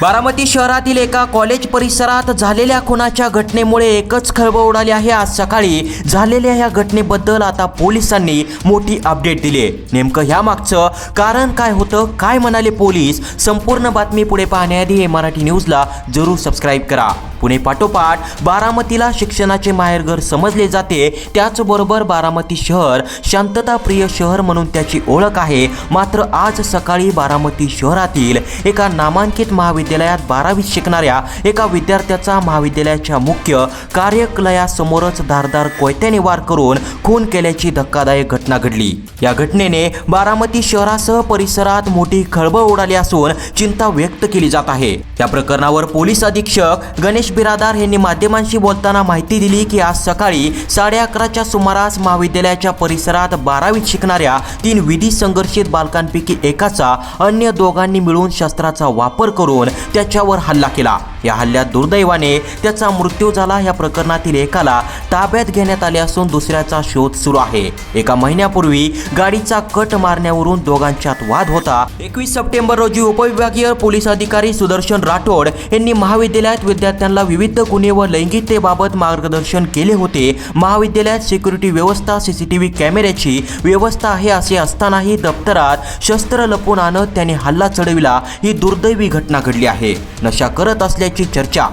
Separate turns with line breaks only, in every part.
बारामती शहरातील एका कॉलेज परिसरात झालेल्या खुनाच्या घटनेमुळे एकच खळबळ उडाली आहे. आज सकाळी झालेल्या या घटनेबद्दल आता पोलिसांनी मोठी अपडेट दिली आहे. नेमकं ह्या मागचं कारण काय होतं काय म्हणाले पोलीस? संपूर्ण बातमी पुढे पाहण्याआधी हे मराठी न्यूजला जरूर सबस्क्राईब करा. पुणे पाठोपाठ बारामतीला शिक्षणाचे माहेरघर समजले जाते. त्याचबरोबर बारामती शहर शांतताप्रिय शहर म्हणून त्याची ओळख आहे. मात्र आज सकाळी बारामती शहरातील एका नामांकित महाविद्यालयात बारावीत शिकणाऱ्या एका विद्यार्थ्याचा महाविद्यालयाच्या मुख्य कार्यकलयासमोरच धारदार कोयत्याने वार करून खून केल्याची धक्कादायक घटना घडली. या घटनेने बारामती शहरासह परिसरात मोठी खळबळ उडाली असून चिंता व्यक्त केली जात आहे. या प्रकरणावर पोलीस अधीक्षक गणेश बिरादार यांनी माध्यमांशी बोलताना माहिती दिली की आज सकाळी साडे अकराच्या सुमारास महाविद्यालयाच्या परिसरात बारावीत शिकणाऱ्या तीन विधी संघर्षित बालकांपैकी एकाचा अन्य दोघांनी मिळून शस्त्राचा वापर करून त्याच्यावर हल्ला केला. या हल्ल्यात दुर्दैवाने त्याचा मृत्यू झाला. या प्रकरणातील एकाला ताब्यात घेण्यात आले असून दुसऱ्याचा शोध सुरू आहे. एका महिन्यापूर्वी गाडीचा कट मारण्यावरून दोघांच्यात वाद होता. एकवीस सप्टेंबर रोजी उपविभागीय पोलीस अधिकारी सुदर्शन राठोड यांनी महाविद्यालयात विद्यार्थ्यांना विद्यार्थ्यांना विविध गुन्हे व लैंगिकतेबाबत मार्गदर्शन केले होते. महाविद्यालयात सिक्युरिटी व्यवस्था सीसीटीव्ही कॅमेऱ्याची व्यवस्था आहे असे असतानाही दप्तरात शस्त्र लपून आणत त्याने हल्ला चढविला. ही दुर्दैवी घटना घडली आहे. नशा करत असल्याची चर्चा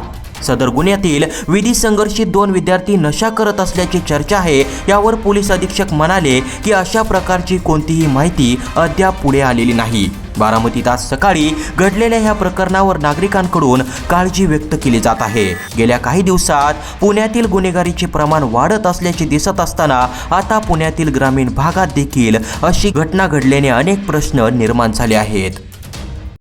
सदर गुन्ह्यातील विधी संघर्षित दोन विद्यार्थी नशा करत असल्याची चर्चा आहे. यावर पोलीस अधीक्षक म्हणाले की अशा प्रकारची कोणतीही माहिती अद्याप पुढे आलेली नाही. बारामतीत आज सकाळी घडलेल्या ह्या प्रकरणावर नागरिकांकडून काळजी व्यक्त केली जात आहे. गेल्या काही दिवसात पुण्यातील गुन्हेगारीचे प्रमाण वाढत असल्याचे दिसत असताना आता पुण्यातील ग्रामीण भागात देखील अशी घटना घडल्याने अनेक प्रश्न निर्माण झाले आहेत.